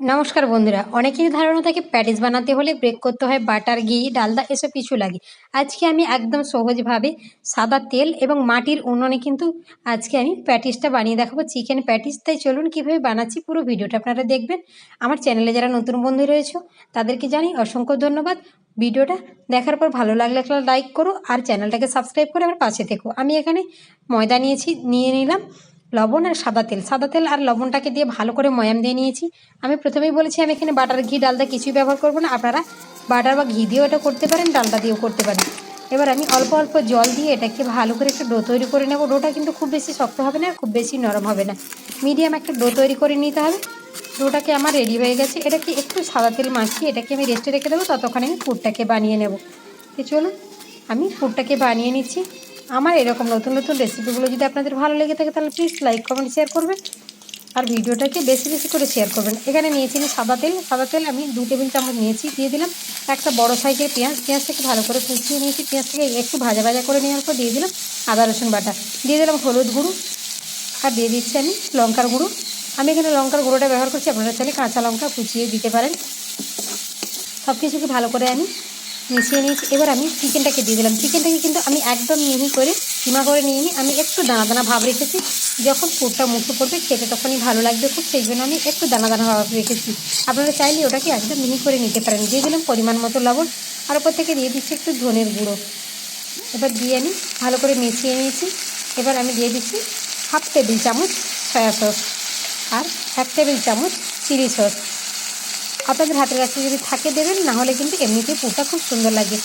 নমস্কার বন্ধুরা, অনেকেরই ধারণা থাকে প্যাটিস বানাতে হলে ব্রেক করতে হয়, বাটার ঘি, ডালদা, এসব কিছু লাগে। আজকে আমি একদম সহজভাবে সাদা তেল এবং মাটির উনুনে কিন্তু আজকে আমি প্যাটিসটা বানিয়ে দেখাবো, চিকেন প্যাটিস। তাই চলুন কীভাবে বানাচ্ছি পুরো ভিডিওটা আপনারা দেখবেন। আমার চ্যানেলে যারা নতুন বন্ধু রয়েছে, তাদেরকে জানি অসংখ্য ধন্যবাদ। ভিডিওটা দেখার পর ভালো লাগলে একটা লাইক করো আর চ্যানেলটাকে সাবস্ক্রাইব করে আমার পাশে থেকো। আমি এখানে ময়দা নিয়েছি, নিয়ে নিলাম। লবণ আর সাদা তেল। সাদা তেল আর লবণটাকে দিয়ে ভালো করে ময়াম দিয়ে নিয়েছি। আমি প্রথমেই বলেছি আমি এখানে বাটার ঘি ডালদা কিছুই ব্যবহার করব না। আপনারা বাটার বা ঘি দিয়েও এটা করতে পারেন ডালদা দিয়েও করতে পারেন। এবার আমি অল্প অল্প জল দিয়ে এটাকে ভালো করে একটা ডো তৈরি করে নেব। ডোটা কিন্তু খুব বেশি শক্ত হবে না, খুব বেশি নরম হবে না। মিডিয়াম একটা ডো তৈরি করে নিতে হবে। ডোটাকে আমার রেডি হয়ে গেছে। এটাকে একটু সাদা তেল মাখিয়ে এটাকে আমি রেস্টে রেখে দেবো। ততক্ষণে আমি পুরটাকে বানিয়ে নেব। চলুন, আমি পুরটাকে বানিয়ে নিচ্ছি। আমার এরকম নতুন নতুন রেসিপিগুলো যদি আপনাদের ভালো লেগে থাকে, তাহলে প্লিজ লাইক কমেন্ট শেয়ার করবেন। আর ভিডিওটাকে বেশি বেশি করে শেয়ার করবেন। এখানে নিয়েছি আমি সাদা তেল। সাদা তেল আমি দু টেবিল চামচ নিয়েছি। দিয়ে দিলাম একটা বড় সাইজের পেঁয়াজ। পেঁয়াজটাকে ভালো করে কুচিয়ে নিয়েছি। পেঁয়াজটাকে একটু ভাজা ভাজা করে নেওয়ার পর দিয়ে দিলাম আদা, রসুন বাটা। দিয়ে দিলাম হলুদ গুঁড়ো। আর দিয়ে দিচ্ছি আমি লঙ্কার গুঁড়ো। আমি এখানে লঙ্কার গুঁড়োটা ব্যবহার করছি। আপনারা চাইলে কাঁচা লঙ্কা কুচিয়ে দিতে পারেন। সব কিছুকে ভালো করে আমি মিশিয়ে নিয়েছি। এবার আমি চিকেনটাকে দিয়ে দিলাম। চিকেনটাকে কিন্তু আমি একদম মিহি করে সীমা করে নিয়ে নিই আমি একটু দানা দানা ভাব রেখেছি। যখন পুরটা মুখে পড়বে খেতে তখনই ভালো লাগবে খুব, সেই জন্য আমি একটু দানা দানা ভাব রেখেছি। আপনারা চাইলে ওটাকে একদম মিহি করে নিতে পারেন। দিয়ে দিলাম পরিমাণ মতো লবণ আর ওপর থেকে দিয়ে দিচ্ছি একটু ধনের গুঁড়ো। এবার দিয়ে আমি ভালো করে মিশিয়ে নিয়েছি। এবার আমি দিয়ে দিচ্ছি হাফ টেবিল চামচ সয়া সস আর এক টেবিল চামচ চিলি সস। আপনাদের হাতের কাছে যদি থাকে দেবেন না হলে কিন্তু এমনিতেই পুরটা খুব সুন্দর লাগে।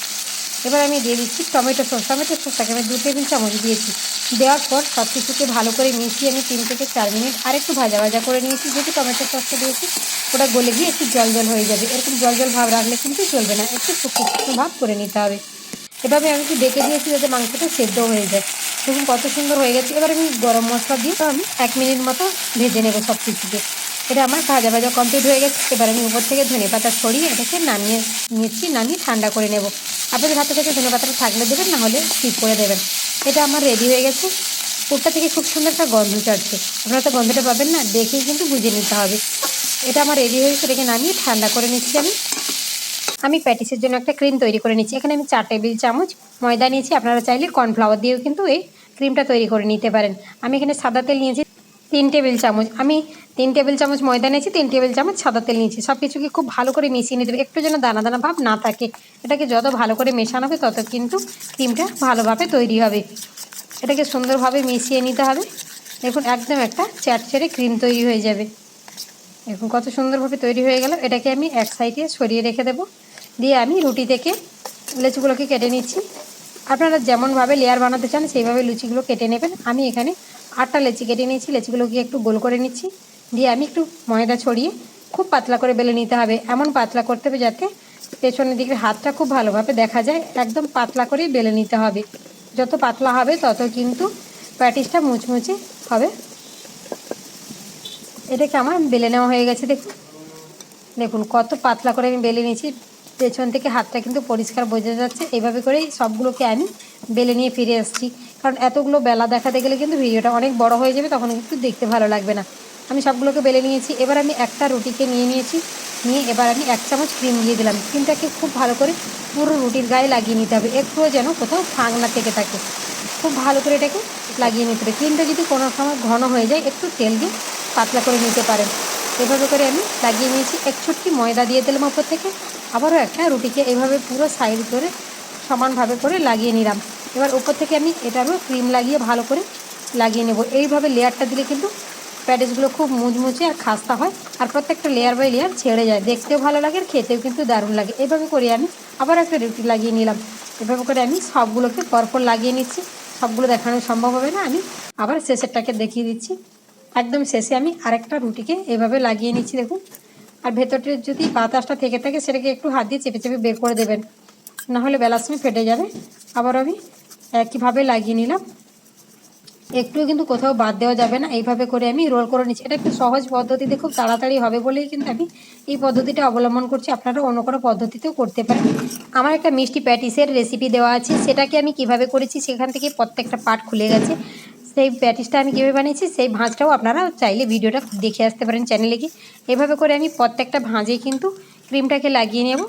এবার আমি দিয়ে দিচ্ছি টমেটো সস। টমেটো সসটাকে আমি দু টেবিল চামচ দিয়েছি। দেওয়ার পর সব কিছুকে ভালো করে মিশিয়ে আমি তিন থেকে চার মিনিট আর একটু ভাজা ভাজা করে নিয়েছি। যেহেতু টমেটো সসটা দিয়েছি, ওটা গলে গিয়ে একটু জল জল হয়ে যাবে। এরকম জল জল ভাব রাখলে কিন্তু চলবে না। একটু শুকনো শুকনো ভাব করে নিতে হবে। এভাবে আমি একটু ডেকে দিয়েছি যাতে মাংসটা সেদ্ধ হয়ে যায়। দেখুন কত সুন্দর হয়ে গেছে। এবার আমি গরম মশলা দিয়ে আমি এক মিনিট মতো ভেজে নেব সব কিছুকে এটা আমার ভাজা ভাজা কমপ্লিট হয়ে গেছে। এবার আমি উপর থেকে ধনে পাতা ছড়িয়ে এটাকে নামিয়ে নিচ্ছি, নামিয়ে ঠান্ডা করে নেব। আপনাদের হাতে থেকে ধনে পাতাটা থাকলে দেবেন, না হলে স্কিপ করে দেবেন। এটা আমার রেডি হয়ে গেছে। পুরটা থেকে খুব সুন্দর একটা গন্ধ চাচ্ছে আপনারা তো গন্ধটা পাবেন না, দেখেই কিন্তু বুঝে নিতে হবে। এটা আমার রেডি হয়েছে এটাকে নামিয়ে ঠান্ডা করে নিচ্ছি আমি। আমি প্যাটিসের জন্য একটা ক্রিম তৈরি করে নিচ্ছি। এখানে আমি চার টেবিল চামচ ময়দা নিয়েছি। আপনারা চাইলে কর্নফ্লাওয়ার দিয়েও কিন্তু এই ক্রিমটা তৈরি করে নিতে পারেন। আমি এখানে সাদা তেল নিয়েছি। তিন টেবিল চামচ, আমি তিন টেবিল চামচ ময়দা নিয়েছি, তিন টেবিল চামচ সাদা তেল নিয়েছি সব কিছুকে খুব ভালো করে মিশিয়ে নিতে হবে, একটু যেন দানা দানা ভাব না থাকে। এটাকে যত ভালো করে মেশানো হবে, তত কিন্তু ক্রিমটা ভালোভাবে তৈরি হবে। এটাকে সুন্দরভাবে মিশিয়ে নিতে হবে। দেখুন, একদম একটা চ্যাটচেরে ক্রিম তৈরি হয়ে যাবে। দেখুন, কত সুন্দরভাবে তৈরি হয়ে গেল। এটাকে আমি এক সাইডে সরিয়ে রেখে দেবো। দিয়ে আমি রুটি থেকে লেচুগুলোকে কেটে নিচ্ছি। আপনারা যেমনভাবে লেয়ার বানাতে চান, সেইভাবে লুচিগুলো কেটে নেবেন। আমি এখানে আটটা লেচি কেটে নিয়েছি, লেচিগুলোকে একটু গোল করে নিচ্ছি। দিয়ে আমি একটু ময়দা ছড়িয়ে খুব পাতলা করে বেলে নিতে হবে। এমন পাতলা করতে হবে যাতে পেছনের দিকের হাতটা খুব ভালোভাবে দেখা যায়। একদম পাতলা করেই বেলে নিতে হবে। যত পাতলা হবে, তত কিন্তু প্যাটিসটা মুচমুচে হবে। এটাকে আমার বেলে নেওয়া হয়ে গেছে, দেখুন। দেখুন, কত পাতলা করে আমি বেলে নিয়েছি। পেছন থেকে হাতটা কিন্তু পরিষ্কার বোঝা যাচ্ছে। এইভাবে করেই সবগুলোকে আমি বেলে নিয়ে ফিরে এসেছি কারণ এতগুলো বেলা দেখাতে গেলে কিন্তু ভিডিওটা অনেক বড় হয়ে যাবে, তখন কিন্তু দেখতে ভালো লাগবে না। আমি সবগুলোকে বেলে নিয়েছি, এবার আমি একটা রুটিকে নিয়ে নিয়েছি, নিয়ে এবার আমি এক চামচ ক্রিম দিয়ে দিলাম। ক্রিমটাকে খুব ভালো করে পুরো রুটির গায়ে লাগিয়ে নিতে হবে, একটুও যেন কোথাও ফাঁক না থেকে থাকে। খুব ভালো করে এটাকে লাগিয়ে নিতে হবে। ক্রিমটা যদি কোনো সময় ঘন হয়ে যায়, একটু তেল দিয়ে পাতলা করে নিতে পারেন। এভাবে করে আমি লাগিয়ে নিয়েছি, এক ছুটকি ময়দা দিয়ে দিলাম ওপর থেকে। আবারও একটা রুটিকে এভাবে পুরো সাইড করে সমানভাবে করে লাগিয়ে নিলাম। এবার উপর থেকে আমি এটারও ক্রিম লাগিয়ে ভালো করে লাগিয়ে নেব। এইভাবে লেয়ারটা দিলে কিন্তু প্যাটিসগুলো খুব মুচমুচে আর খাস্তা হয় আর প্রত্যেকটা লেয়ার বাই লেয়ার ছেড়ে যায়। দেখতেও ভালো লাগে আর খেতেও কিন্তু দারুণ লাগে। এভাবে করে আমি আবার একটা রুটি লাগিয়ে নিলাম। এভাবে করে আমি সবগুলোকে পরপর লাগিয়ে নিচ্ছি। সবগুলো দেখানো সম্ভব হবে না। আমি আবার শেষেরটাকে দেখিয়ে দিচ্ছি। একদম শেষে আমি আরেকটা রুটিকে এভাবে লাগিয়ে নিচ্ছি, দেখুন। আর ভেতরটা যদি বাতাসটা থেকে থাকে, সেটাকে একটু হাত দিয়ে চেপে চেপে বের করে দেবেন। নাহলে বেলার সময় ফেটে যাবে। আবার আমি একইভাবে লাগিয়ে নিলাম। একটুও কিন্তু কোথাও বাদ দেওয়া যাবে না। এইভাবে করে আমি রোল করে নিচ্ছি। এটা একটু সহজ পদ্ধতিতে খুব তাড়াতাড়ি হবে বলেই কিন্তু আমি এই পদ্ধতিটা অবলম্বন করছি। আপনারা অন্য কোনো পদ্ধতিতেও করতে পারেন। আমার একটা মিষ্টি প্যাটিসের রেসিপি দেওয়া আছে। সেটাকে আমি কীভাবে করেছি সেখান থেকে প্রত্যেকটা পার্ট খুলে গেছে। সেই প্যাটিসটা আমি কীভাবে বানিয়েছি, সেই ভাঁজটাও আপনারা চাইলে ভিডিওটা দেখে আসতে পারেন চ্যানেলে গিয়ে। এভাবে করে আমি প্রত্যেকটা ভাঁজেই কিন্তু ক্রিমটাকে লাগিয়ে নেব।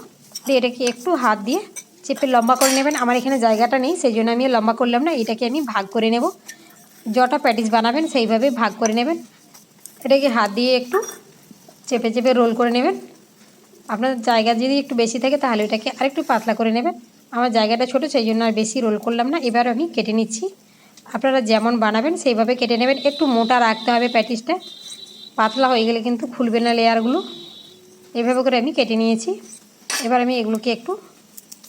এটাকে একটু হাত দিয়ে চেপে লম্বা করে নেবেন। আমার এখানে জায়গাটা নেই, সেই জন্য আমি লম্বা করলাম না। এটাকে আমি ভাগ করে নেব। যটা প্যাটিস বানাবেন, সেইভাবে ভাগ করে নেবেন। এটাকে হাত দিয়ে একটু চেপে চেপে রোল করে নেবেন। আপনার জায়গা যদি একটু বেশি থাকে, তাহলে এটাকে আরেকটু পাতলা করে নেবেন। আমার জায়গাটা ছোট, সেই জন্য আর বেশি রোল করলাম না। এবার আমি কেটে নিচ্ছি। আপনারা যেমন বানাবেন, সেইভাবে কেটে নেবেন। একটু মোটা রাখতে হবে প্যাটিসটা। পাতলা হয়ে গেলে কিন্তু খুলবে না লেয়ারগুলো। এভাবে করে আমি কেটে নিয়েছি। এবার আমি এগুলোকে একটু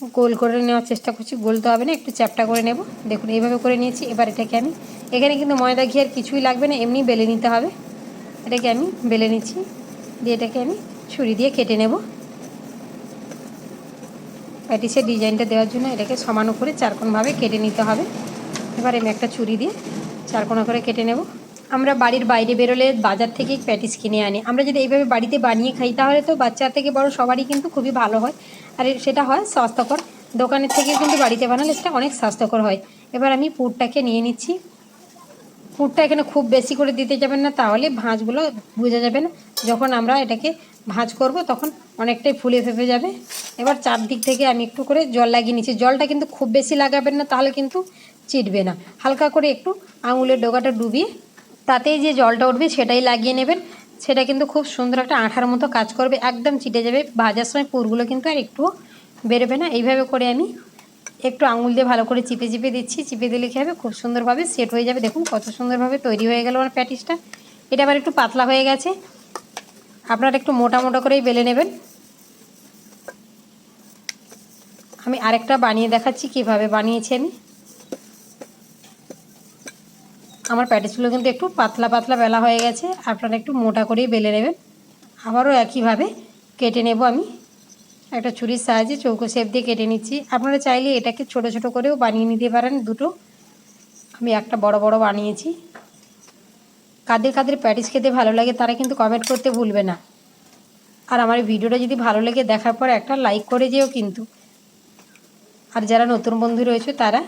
গোল করে নেওয়ার চেষ্টা করছি, গোলতে হবে না, একটু চ্যাপটা করে নেব। দেখুন, এইভাবে করে নিয়েছি, এবার এটাকে আমি, এখানে কিন্তু ময়দা ঘি আর কিছুই লাগবে না, এমনি বেলে নিতে হবে। এটাকে আমি বেলে নিচ্ছি, দিয়ে এটাকে আমি ছুরি দিয়ে কেটে নেব। প্যাটিসের ডিজাইনটা দেওয়ার জন্য এটাকে সমান করে চারকোনভাবে কেটে নিতে হবে। এবার আমি একটা ছুরি দিয়ে চারকোনা করে কেটে নেব। আমরা বাড়ির বাইরে বেরোলে বাজার থেকে প্যাটিস কিনে আনি। আমরা যদি এইভাবে বাড়িতে বানিয়ে খাই, তাহলে তো বাচ্চা থেকে বড় সবারই কিন্তু খুবই ভালো হয়। আর সেটা হয় স্বাস্থ্যকর। দোকানের থেকে কিন্তু বাড়িতে বানালে সেটা অনেক স্বাস্থ্যকর হয়। এবার আমি পুরটাকে নিয়ে নিচ্ছি। পুরটা এখানে খুব বেশি করে দিতে যাবেন না, তাহলে ভাঁজগুলো বোঝা যাবে না যখন আমরা এটাকে ভাঁজ করব, তখন অনেকটাই ফুলে ফেপে যাবে। এবার চারদিক থেকে আমি একটু করে জল লাগিয়ে নিচ্ছি। জলটা কিন্তু খুব বেশি লাগাবেন না, তাহলে কিন্তু চিটবে না। হালকা করে একটু আঙুলের ডোকাটা ডুবিয়ে, তাতেই যে জলটা উঠবে সেটাই লাগিয়ে নেবেন। সেটা কিন্তু খুব সুন্দর একটা আঠার মতো কাজ করবে, একদম চিটে যাবে। ভাজার সময় পুরগুলো কিন্তু আর একটু বেরোবে না। এইভাবে করে আমি একটু আঙুল দিয়ে ভালো করে চিপে চিপে দিচ্ছি। চিপে দিলে কী হবে? খুব সুন্দরভাবে সেট হয়ে যাবে। দেখুন কত সুন্দরভাবে তৈরি হয়ে গেল আমার প্যাটিসটা। এটা আবার একটু পাতলা হয়ে গেছে। আপনারা একটু মোটা মোটা করেই বেলে নেবেন। আমি আরেকটা বানিয়ে দেখাচ্ছি কীভাবে বানিয়েছি আমি। আমার প্যাটিসগুলো কিন্তু একটু পাতলা পাতলা বেলা হয়ে গেছে, আপনারা একটু মোটা করেই বেলে নেবেন। আবারও একইভাবে কেটে নেব আমি। একটা ছুরির সাহায্যে চৌকো শেপ দিয়ে কেটে নিচ্ছি। আপনারা চাইলে এটাকে ছোট ছোট করেও বানিয়ে নিতে পারেন দুটো। আমি একটা বড় বড় বানিয়েছি। কাদের কাদের প্যাটিস খেতে ভালো লাগে তারা কিন্তু কমেন্ট করতে ভুলবে না। আর আমার ভিডিওটা যদি ভালো লেগে দেখার পর একটা লাইক করে যেও কিন্তু। আর যারা নতুন বন্ধু রয়েছে তারা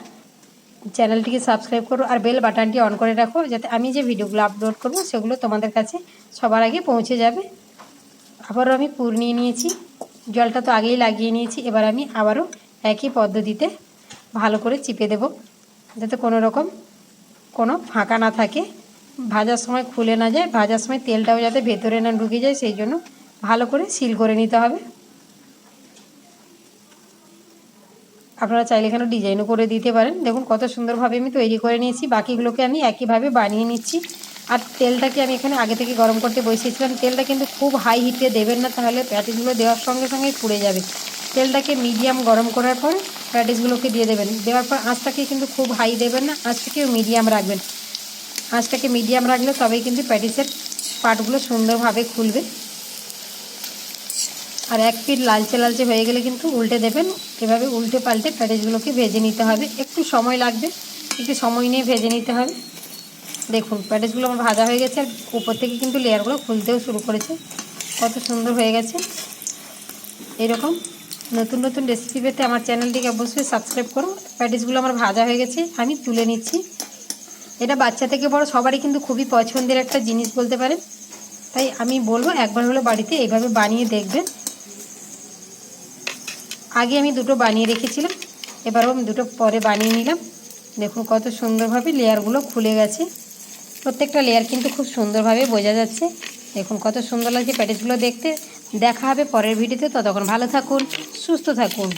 চ্যানেলটিকে সাবস্ক্রাইব করো আর বেল বাটনটি অন করে রাখো যাতে আমি যে ভিডিওগুলো আপলোড করব সেগুলো তোমাদের কাছে সবার আগে পৌঁছে যাবে। আবারও আমি পুর নিয়ে নিয়েছি। জলটা তো আগেই লাগিয়ে নিয়েছি। এবার আমি আবারও একই পদ্ধতিতে ভালো করে চিপে দেব যাতে কোনো রকম কোনো ফাঁকা না থাকে। ভাজার সময় খুলে না যায়। ভাজার সময় তেলটাও যাতে ভেতরে না ঢুকে যায়, সেই জন্য ভালো করে সিল করে নিতে হবে। আপনারা চাইলে এখানে ডিজাইনও করে দিতে পারেন। দেখুন কত সুন্দরভাবে আমি তৈরি করে নিয়েছি। বাকিগুলোকে আমি একইভাবে বানিয়ে নিচ্ছি। আর তেলটাকে আমি এখানে আগে থেকে গরম করতে বসিয়েছিলাম। তেলটা কিন্তু খুব হাই হিটে দেবেন না, তাহলে প্যাটিসগুলো দেওয়ার সঙ্গে সঙ্গেই পুড়ে যাবে। তেলটাকে মিডিয়াম গরম করার পর প্যাটিসগুলোকে দিয়ে দেবেন। দেওয়ার পর আঁচটাকে কিন্তু খুব হাই দেবেন না, আঁচটাকেও মিডিয়াম রাখবেন। আঁচটাকে মিডিয়াম রাখলে তবেই কিন্তু প্যাটিসের পাটগুলো সুন্দরভাবে খুলবে। আর এক পিঠ লালচে লালচে হয়ে গেলে কিন্তু উল্টে দেবেন। এভাবে উল্টে পাল্টে প্যাটিসগুলোকে ভেজে নিতে হবে। একটু সময় লাগবে, একটু সময় নিয়ে ভেজে নিতে হবে। দেখুন প্যাটিসগুলো আমার ভাজা হয়ে গেছে, আর উপর থেকে কিন্তু লেয়ারগুলো খুলতেও শুরু করেছে। কত সুন্দর হয়ে গেছে। এরকম নতুন নতুন রেসিপি পেতে আমার চ্যানেলটিকে অবশ্যই সাবস্ক্রাইব করুন। প্যাটিসগুলো আমার ভাজা হয়ে গেছে, আমি তুলে নিচ্ছি। এটা বাচ্চা থেকে বড়, সবারই কিন্তু খুবই পছন্দের একটা জিনিস বলতে পারেন। তাই আমি বলব, একবার হলো বাড়িতে এইভাবে বানিয়ে দেখবেন। আগে আমি দুটো বানিয়ে রেখেছিলাম, এবারও আমি দুটো পরে বানিয়ে নিলাম। দেখুন কত সুন্দরভাবে লেয়ারগুলো খুলে গেছে। প্রত্যেকটা লেয়ার কিন্তু খুব সুন্দরভাবে বোঝা যাচ্ছে। দেখুন কত সুন্দর লাগছে প্যাটেজগুলো দেখতে। দেখা হবে পরের ভিডিওতে। ততক্ষণ ভালো থাকুন, সুস্থ থাকুন।